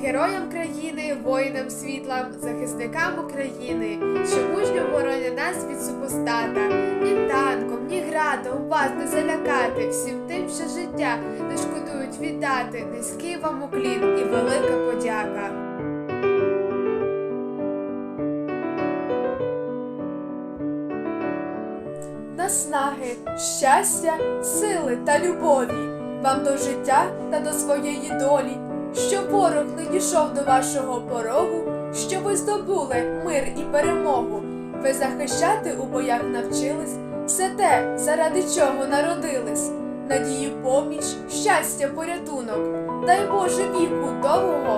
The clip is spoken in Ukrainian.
героям країни, воїнам світла, захисникам України, що мужньо боронять нас від супостата. Ні танком, ні градом вас не залякати, всім тим, що життя не шкодують віддати. Низький вам уклін і велика подяка. Наснаги, щастя, сили та любові, вам до життя та до своєї долі, щоб ворог не дійшов до вашого порогу, щоб ви здобули мир і перемогу. Ви захищати у боях навчились, все те, заради чого народились, надію поміч, щастя, порятунок, дай Боже віку довгого.